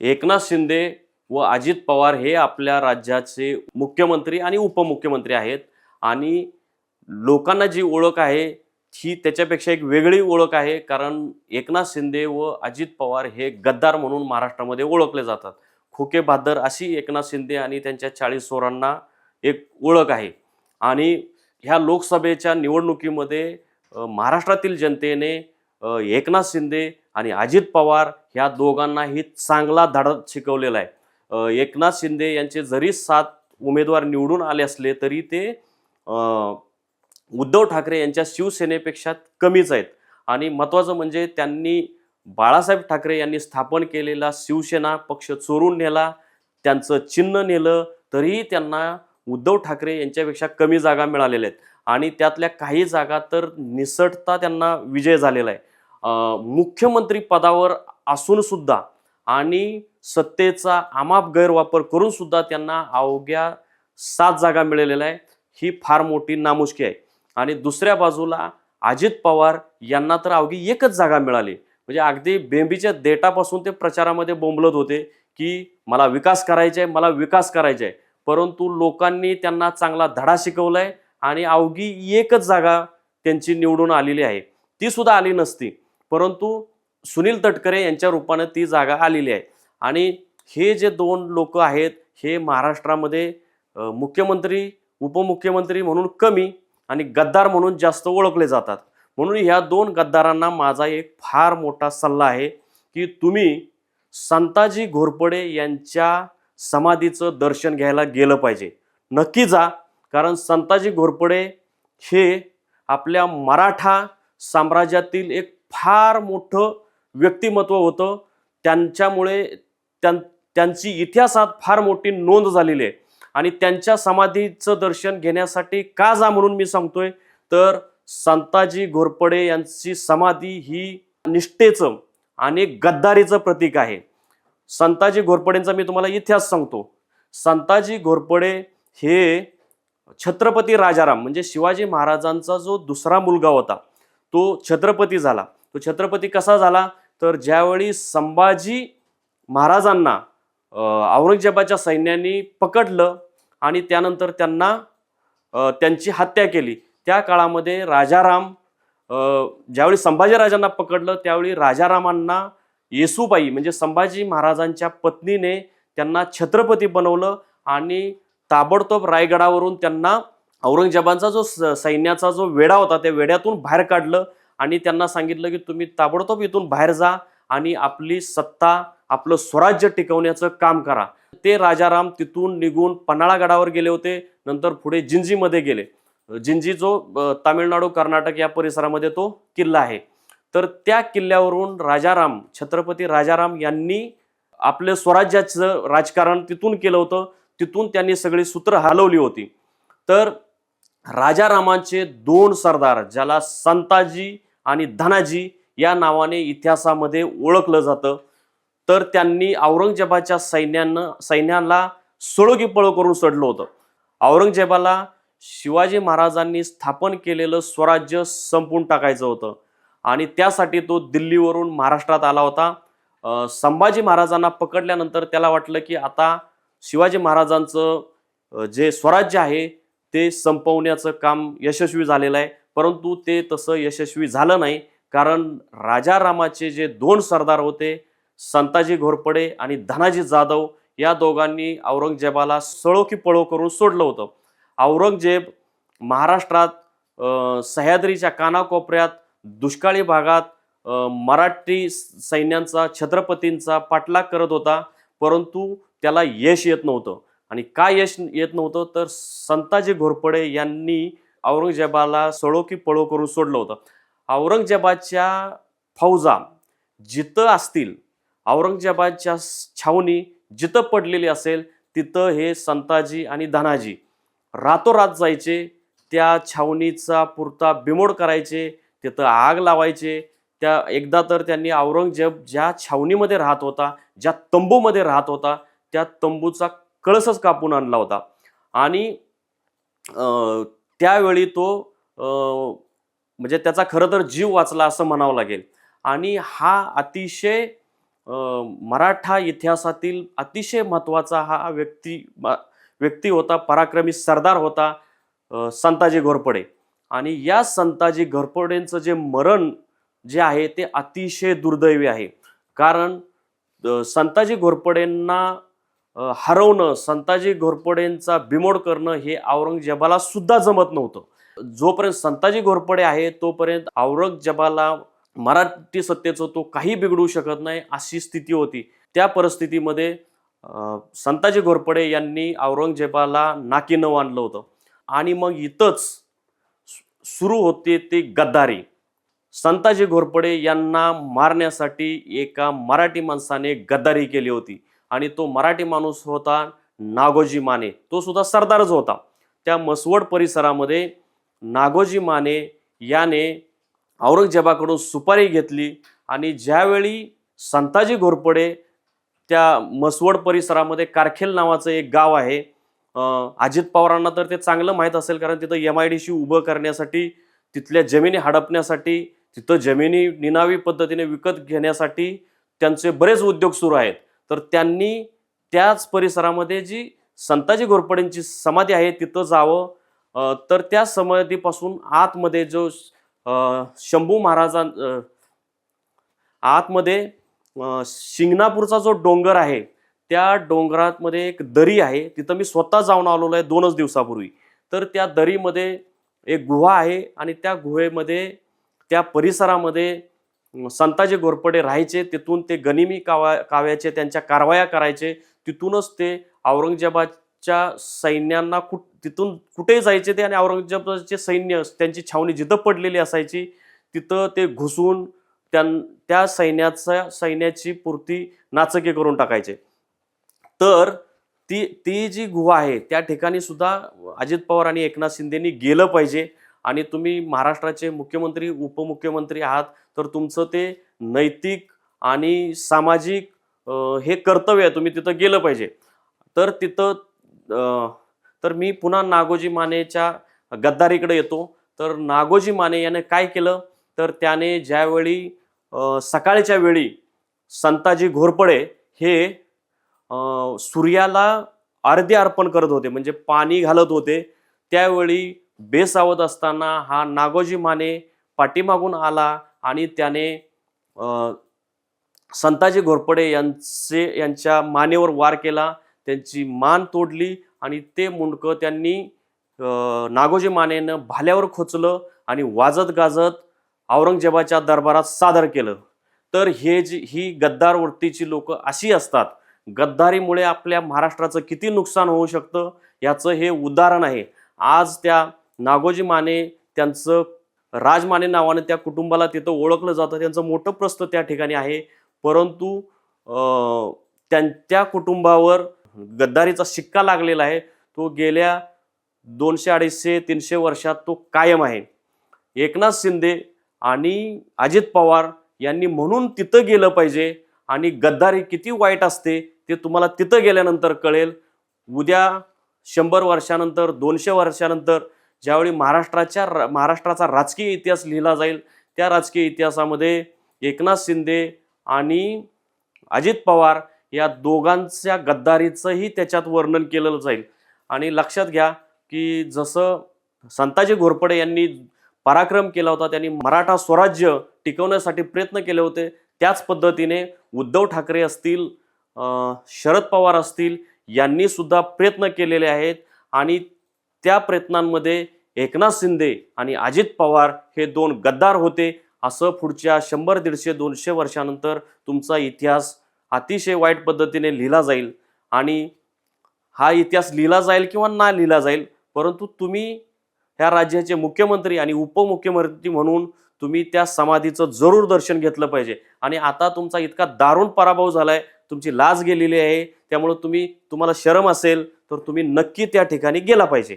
एकनाथ शिंदे व अजित पवार हे आपल्या राज्याचे मुख्यमंत्री आणि उपमुख्यमंत्री आहेत. आणि लोकांना जी ओळख आहे ही त्याच्यापेक्षा एक वेगळी ओळख आहे. कारण एकनाथ शिंदे व अजित पवार हे गद्दार म्हणून महाराष्ट्रामध्ये ओळखले जातात. खोके भादर अशी एकनाथ शिंदे आणि त्यांच्या चाळीस चोरांना एक ओळख आहे. आणि ह्या लोकसभेच्या निवडणुकीमध्ये महाराष्ट्रातील जनतेने एकनाथ शिंदे आणि अजित पवार ह्या दोघांनाही चांगला धडा शिकवलेला आहे. एकनाथ शिंदे यांचे जरी सात उमेदवार निवडून आले असले तरी ते उद्धव ठाकरे यांच्या शिवसेनेपेक्षा कमीच आहेत. आणि महत्त्वाचं म्हणजे त्यांनी बाळासाहेब ठाकरे यांनी स्थापन केलेला शिवसेना पक्ष चोरून नेला त्यांचं चिन्ह नेलं तरीही त्यांना उद्धव ठाकरे यांच्यापेक्षा कमी जागा मिळालेल्या आहेत. आणि त्यातल्या काही जागा तर निसटता त्यांना विजय झालेला आहे. मुख्यमंत्री पदावर असून सुद्धा आणि सत्तेचा आमाप गैरवापर करून सुद्धा त्यांना अवघ्या सात जागा मिळालेल्या आहे ही फार मोठी नामुष्की आहे. आणि दुसऱ्या बाजूला अजित पवार यांना तर अवघी एकच जागा मिळाली. म्हणजे अगदी बेंबीच्या देटापासून ते प्रचारामध्ये बोंबलत होते की मला विकास करायचा आहे मला विकास करायचा आहे. परंतु लोकांनी त्यांना चांगला धडा शिकवलाय आणि अवघी एकच जागा त्यांची निवडून आलेली आहे. ती सुद्धा आली नसती. परंतु सुनील तटकरे यांच्या रूपानं ती जागा आलेली आहे. आणि हे जे दोन लोक आहेत हे महाराष्ट्रामध्ये मुख्यमंत्री उपमुख्यमंत्री म्हणून कमी आणि गद्दार म्हणून जास्त ओळखले जातात. म्हणून ह्या दोन गद्दारांना माझा एक फार मोठा सल्ला आहे की तुम्ही संताजी घोरपडे यांच्या समाधीचं दर्शन घ्यायला गेलं पाहिजे. नक्की जा कारण संताजी घोरपडे हे आपल्या मराठा साम्राज्यातील एक फार मोठं व्यक्तिमत्व होतं. त्यांच्यामुळे त्यां त्यांची इतिहासात फार मोठी नोंद झालेली आहे. आणि त्यांच्या समाधीचं दर्शन घेण्यासाठी का जा म्हणून मी सांगतोय तर संताजी घोरपडे यांची समाधी ही निष्ठेचं आणि गद्दारीचं प्रतीक आहे. संताजी घोरपडेंचा मी तुम्हाला इतिहास सांगतो. संताजी घोरपडे हे छत्रपती राजाराम म्हणजे शिवाजी महाराजांचा जो दुसरा मुलगा होता तो छत्रपती झाला. तो छत्रपती कसा झाला? तर ज्यावेळी संभाजी महाराजांना औरंगजेबाच्या सैन्याने पकडलं आणि त्यानंतर त्यांना त्यांची हत्या केली त्या काळामध्ये राजाराम ज्यावेळी संभाजीराजांना पकडलं त्यावेळी राजारामांना येसूबाई म्हणजे संभाजी महाराजांच्या पत्नीने त्यांना छत्रपती बनवलं आणि ताबडतोब रायगडावरून त्यांना औरंगजेबांचा जो स- सैन्याचा जो वेढा होता त्या वेड्यातून बाहेर काढलं आणि त्यांना सांगितलं की तुम्ही ताबडतोब इथून बाहेर जा आणि आपली सत्ता आपलं स्वराज्य टिकवण्याचं काम करा. ते राजाराम तिथून निघून पन्हाळागडावर गेले होते नंतर पुढे जिंजीमध्ये गेले. जिंजी जो तामिळनाडू कर्नाटक या परिसरामध्ये तो किल्ला आहे. तर त्या किल्ल्यावरून राजाराम छत्रपती राजाराम यांनी आपलं स्वराज्याचं राजकारण तिथून केलं होतं. तिथून त्यांनी सगळी सूत्र हलवली होती. तर राजारामांचे दोन सरदार ज्याला संताजी आणि धनाजी या नावाने इतिहासामध्ये ओळखलं जातं तर त्यांनी औरंगजेबाच्या सैन्यानं सैन्याला सोळोकी पळो करून सोडलं होतं. औरंगजेबाला शिवाजी महाराजांनी स्थापन केलेलं स्वराज्य संपून टाकायचं होतं आणि त्यासाठी तो दिल्लीवरून महाराष्ट्रात आला होता. संभाजी महाराजांना पकडल्यानंतर त्याला वाटलं की आता शिवाजी महाराजांचं जे स्वराज्य आहे ते संपवण्याचं काम यशस्वी झालेलं आहे. परंतु ते तसं यशस्वी झालं नाही. कारण राजारामाचे जे दोन सरदार होते संताजी घोरपडे आणि धनाजी जाधव या दोघांनी औरंगजेबाला सळो की पळो करून सोडलं होतं. औरंगजेब महाराष्ट्रात सह्याद्रीच्या कानाकोपऱ्यात दुष्काळी भागात मराठी सैन्यांचा छत्रपतींचा पाठलाग करत होता. परंतु त्याला यश येत नव्हतं. आणि काय यश येत नव्हतं? तर संताजी घोरपडे यांनी औरंगजेबाला सळो की पळो करून सोडलं होतं. औरंगजेबाच्या फौजा जिथं असतील औरंगजेबाच्या छावणी जिथं पडलेली असेल तिथं हे संताजी आणि धनाजी रातोरात जायचे त्या छावणीचा पुरता बिमोड करायचे तिथं आग लावायचे त्या एकदा तर त्यांनी औरंगजेब ज्या छावणीमध्ये राहत होता ज्या तंबूमध्ये राहत होता त्या तंबूचा कळसच कापून आणला होता. आणि त्यावेळी तो म्हणजे त्याचा खरं तर जीव वाचला असं म्हणावं लागेल. आणि हा अतिशय मराठा इतिहासातील अतिशय महत्त्वाचा हा व्यक्ती मा- व्यक्ती होता पराक्रमी सरदार होता संताजी घोरपडे. आणि या संताजी घोरपडेंचं जे मरण जे आहे ते अतिशय दुर्दैवी आहे. कारण संताजी घोरपडेंना हरवणं संताजी घोरपडेंचा बिमोड करणं हे औरंगजेबाला सुद्धा जमत नव्हतं. जोपर्यंत संताजी घोरपडे आहे तोपर्यंत औरंगजेबाला मराठी सत्तेचं तो काही बिघडू शकत नाही अशी स्थिती होती. त्या परिस्थितीमध्ये संताजी घोरपडे यांनी औरंगजेबाला नाकीनं आणलं होतं. आणि मग इथंच सुरू होते ते गद्दारी. संताजी घोरपडे यांना मारण्यासाठी एका मराठी माणसाने गद्दारी केली होती. आणि तो मराठी माणूस होता नागोजी माने. तो सुद्धा सरदारच होता. त्या मसवड परिसरामध्ये नागोजी माने याने औरंगजेबाकडून सुपारी घेतली. आणि ज्यावेळी संताजी घोरपडे त्या मसवड परिसरामध्ये कारखेल नावाचं एक गाव आहे अजित पवारांना तर ते चांगलं माहीत असेल कारण तिथं एम आय डी सी उभं करण्यासाठी तिथल्या जमिनी हडपण्यासाठी तिथं जमिनी निनावी पद्धतीने विकत घेण्यासाठी त्यांचे बरेच उद्योग सुरू आहेत. तर त्यांनी त्याच परिसरामध्ये जी संताजी घोरपडेंची समाधी आहे तिथं जावं. तर त्या समाधीपासून आतमध्ये जो शंभू महाराजां आतमध्ये शिंगणापूरचा जो डोंगर आहे त्या डोंगरामध्ये एक दरी आहे. तिथं मी स्वतः जाऊन आलेलो आहे दोनच दिवसापूर्वी. तर त्या दरीमध्ये एक गुहा आहे आणि त्या गुहेमध्ये त्या परिसरामध्ये संताजी घोरपडे राहायचे तिथून ते गनिमी कावा काव्याचे त्यांच्या कारवाया करायचे. तिथूनच ते औरंगजेबाच्या सैन्यांना कुठ तिथून कुठे जायचे ते आणि औरंगजेबाचे सैन्य त्यांची छावणी जिथं पडलेली असायची तिथं ते घुसून त्यां त्या सैन्याचा सैन्याची पूर्ती नाचके करून टाकायचे. तर ती ती जी गुहा आहे त्या ठिकाणी सुद्धा अजित पवार आणि एकनाथ शिंदेनी गेलं पाहिजे. आणि तुम्ही महाराष्ट्राचे मुख्यमंत्री उपमुख्यमंत्री आहात तर तुमचं ते नैतिक आणि सामाजिक हे कर्तव्य आहे तुम्ही तिथं गेलं पाहिजे. तर तिथं तर मी पुन्हा नागोजी मानेच्या गद्दारीकडे येतो. तर नागोजी माने याने काय केलं? तर त्याने ज्यावेळी सकाळच्या वेळी संताजी घोरपडे हे सूर्याला अर्धे अर्पण करत होते म्हणजे पाणी घालत होते त्यावेळी बेसावत असताना हा नागोजी माने पाठीमागून आला आणि त्याने संताजी घोरपडे यांचे यांच्या मानेवर वार केला. त्यांची मान तोडली आणि ते मुंडकं त्यांनी नागोजी मानेनं भाल्यावर खोचलं आणि वाजत गाजत औरंगजेबाच्या दरबारात सादर केलं. तर हे जी ही गद्दार वृत्तीची लोक अशी असतात गद्दारीमुळे आपल्या महाराष्ट्राचं किती नुकसान होऊ शकतं याचं हे उदाहरण आहे. आज त्या नागोजी माने त्यांचं राजमाने नावाने त्या कुटुंबाला तिथं ओळखलं जातं. त्यांचं मोठं प्रस्त त्या ठिकाणी आहे. परंतु त्यां त्या कुटुंबावर गद्दारीचा शिक्का लागलेला आहे. तो गेल्या दोनशे अडीचशे तीनशे वर्षात तो कायम आहे. एकनाथ शिंदे आणि अजित पवार यांनी म्हणून तिथं गेलं पाहिजे आणि गद्दारी किती वाईट असते ते तुम्हाला तिथं गेल्यानंतर कळेल. उद्या शंभर वर्षानंतर दोनशे वर्षानंतर ज्यावेळी महाराष्ट्राच्या रा- महाराष्ट्राचा राजकीय इतिहास लिहिला जाईल त्या राजकीय इतिहासामध्ये एकनाथ शिंदे आणि अजित पवार या दोघांच्या गद्दारीचंही त्याच्यात वर्णन केलं जाईल. आणि लक्षात घ्या की जसं संताजी घोरपडे यांनी पराक्रम केला होता त्यांनी मराठा स्वराज्य टिकवण्यासाठी प्रयत्न केले होते. त्याच पद्धतीने उद्धव ठाकरे असतील शरद पवार असतील यांनी सुद्धा प्रयत्न केलेले आहेत. आणि त्या प्रयत्नांमध्ये एकनाथ शिंदे आणि अजित पवार हे दोन गद्दार होते. असं पुढच्या शंभर दीडशे दोनशे वर्षानंतर तुमचा इतिहास अतिशय वाईट पद्धतीने लिहिला जाईल. आणि हा इतिहास लिहिला जाईल किंवा ना लिहिला जाईल परंतु तुम्ही ह्या राज्याचे मुख्यमंत्री आणि उपमुख्यमंत्री म्हणून तुम्ही त्या समाधीचं जरूर दर्शन घेतलं पाहिजे. आणि आता तुमचा इतका दारुण पराभव झाला आहे तुमची लाज गेलेली आहे त्यामुळं तुम्ही तुम्हाला शरम असेल तर तुम्ही नक्की त्या ठिकाणी गेला पाहिजे.